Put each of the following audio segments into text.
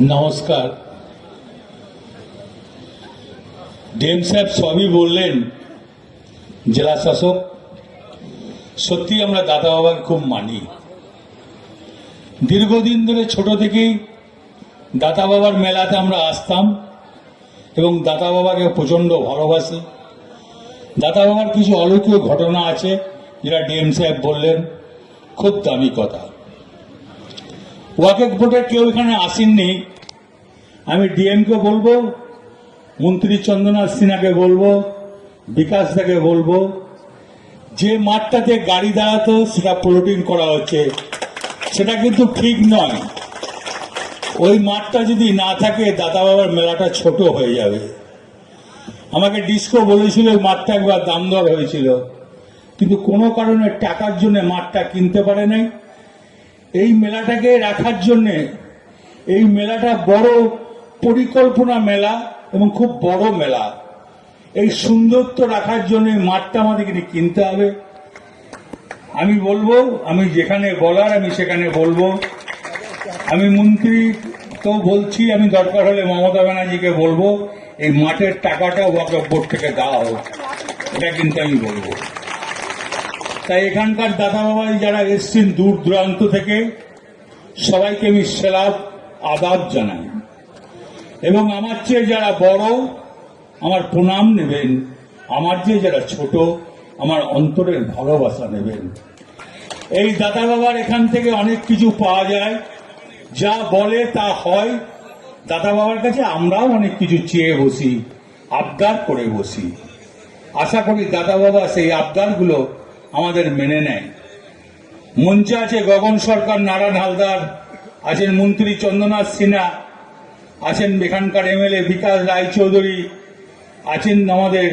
নমস্কার। ডিএম সাহেব সবই বললেন, জেলা শাসক। সত্যি আমরা দাদা বাবাকে খুব মানি। দীর্ঘদিন ধরে ছোট থেকেই দাদা বাবার মেলাতে আমরা আসতাম এবং দাদা বাবাকে প্রচণ্ড ভালোবাসি। দাদা বাবার কিছু অলৌকিক ঘটনা আছে, যেটা ডিএম সাহেব বললেন, খুব দামি কথা। ওয়াকেফ বোর্ডের কেউ এখানে আসেননি। আমি ডিএমকে বলব, মন্ত্রী চন্দ্রনাথ সিনহাকে বলব, বিকাশ দাকে বলব, যে মাঠটাতে গাড়ি দাঁড়াতো সেটা প্লটিং করা হচ্ছে। সেটা কিন্তু ঠিক নয়। ওই মাঠটা যদি না থাকে দাদা বাবার মেলাটা ছোট হয়ে যাবে। আমাকে ডিস্কো বলেছিল মাঠটা একবার দাম দর হয়েছিল। কিন্তু কোনো কারণে টাকার জন্য মাঠটা কিনতে পারে নাই। এই মেলাটাকে রাখার জন্যে এই মেলাটা বড় পরিকল্পনা মেলা এবং খুব বড় মেলা। এই সুন্দরত্ব রাখার জন্য মাঠটা আমাদেরকে কিনতে হবে। আমি বলব, আমি যেখানে বলার, আমি সেখানে বলব। আমি মন্ত্রী তো বলছি, আমি দরকার হলে মমতা ব্যানার্জিকে বলব, এই মাঠের টাকাটা ওয়াকফ বোর্ড থেকে দেওয়া হোক। এটা কিন্তু আমি বলব। তাই এখানকার দাদা বাবাই যারা এসছেন দূর দূরান্ত থেকে, সবাইকে আমি সেলাপ, আদাব জানাই। এবং আমার চেয়ে যারা বড়, আমার প্রণাম নেবেন। আমার চেয়ে যারা ছোট, আমার অন্তরের ভালোবাসা নেবেন। এই দাদা বাবার এখান থেকে অনেক কিছু পাওয়া যায়। যা বলে তা হয়। দাদা বাবার কাছে আমরাও অনেক কিছু চেয়ে বসি, আবদার করে বসি। আশা করি দাদা বাবা সেই আবদারগুলো আমাদের মেনে নেয়। মঞ্চে আছে গগন সরকার, নারায়ণ হালদার, আছেন মন্ত্রী চন্দ্রনাথ সিনহা, আছেন এখানকার এমএলএ বিকাশ রায়চৌধুরী, আছেন আমাদের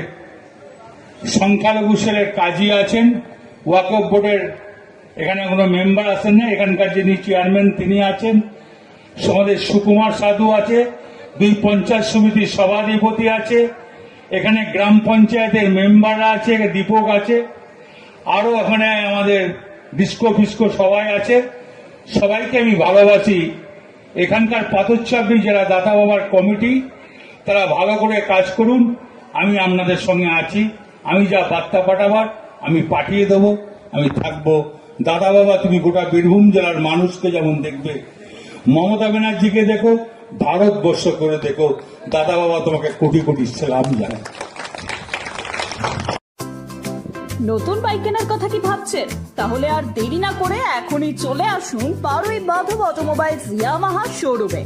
সংখ্যালঘু সেলের কাজী আছেন, ওয়াকফ বোর্ডের এখানে কোনো মেম্বার আছেন না, এখানকার যিনি চেয়ারম্যান তিনি আছেন, আমাদের সুকুমার সাধু আছে, দুই পঞ্চায়েত সমিতির সভাধিপতি আছে, এখানে গ্রাম পঞ্চায়েতের মেম্বাররা আছে, দীপক আছে। আরও এখানে আমাদের ডিস্কো ফিস্কো সবাই আছে। সবাইকে আমি ভালোবাসি। এখানকার পাথরচাপড়ি যারা দাদা বাবার কমিটি, তারা ভালো করে কাজ করুন। আমি আপনাদের সঙ্গে আছি। আমি যা বার্তা পাঠাবার, আমি পাঠিয়ে দেবো। আমি থাকব। দাদা বাবা, তুমি গোটা বীরভূম জেলার মানুষকে যেমন দেখবে, মমতা ব্যানার্জিকে দেখো, ভারতবর্ষ করে দেখো। দাদা বাবা তোমাকে কোটি কোটি সালাম জানায়। নতুন বাইক কেনার কথা কি ভাবছেন? তাহলে আর দেরি না করে এখনই চলে আসুন পারুই বাধব অটোমোবাইলস ইয়ামাহা শোরুমে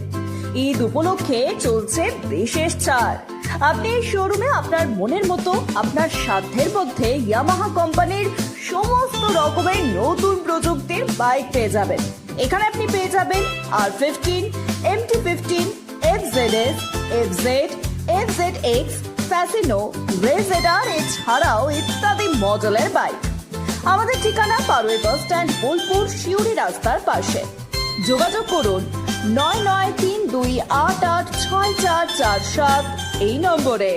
ঈদ উপলক্ষে চলছে বিশেষ ছাড়। আপনি এই শোরুমে আপনার মনের মতো, আপনার সাধ্যের মধ্যে ইয়ামাহা কোম্পানির সমস্ত রকমের নতুন প্রযুক্তির বাইক পেয়ে যাবেন। এখানে আপনি পেয়ে যাবেন আর fifteen M T fifteen F Z S F Z F Z X Fascino রেজেডার এছাড়াও ইত্যাদি মডেলের বাইক। আমাদের ঠিকানা পারুই বাস স্ট্যান্ড, বোলপুর শিউরি রাস্তার পাশে। যোগাযোগ করুন নয় নয় তিন দুই আট আট ছয় চার চার সাত এই নম্বরে।